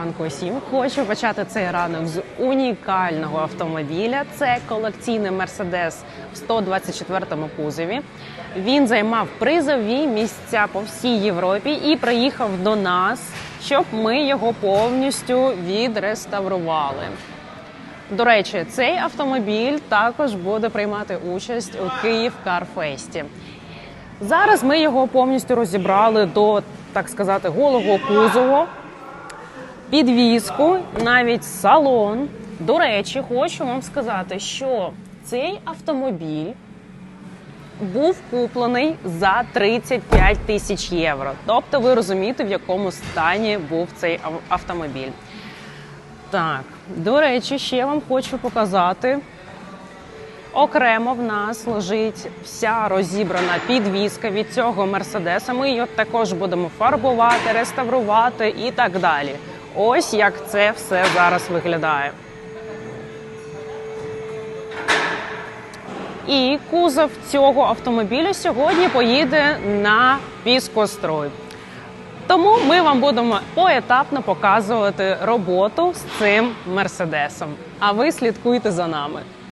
Ранку усім хочу почати цей ранок з унікального автомобіля. Це колекційний Мерседес в 124-му кузові. Він займав призові місця по всій Європі і приїхав до нас, щоб ми його повністю відреставрували. До речі, цей автомобіль також буде приймати участь у Київ Карфесті. Зараз ми його повністю розібрали до, так сказати, голого кузову підвізку, навіть салон. До речі, хочу вам сказати, що цей автомобіль був куплений за 35 тисяч євро. Тобто, ви розумієте, в якому стані був цей автомобіль. Так, до речі, ще вам хочу показати. Окремо в нас лежить вся розібрана підвізка від цього мерседеса. Ми її також будемо фарбувати, реставрувати і так далі. Ось як це все зараз виглядає. І кузов цього автомобіля сьогодні поїде на піскострой. Тому ми вам будемо поетапно показувати роботу з цим мерседесом. А ви слідкуйте за нами.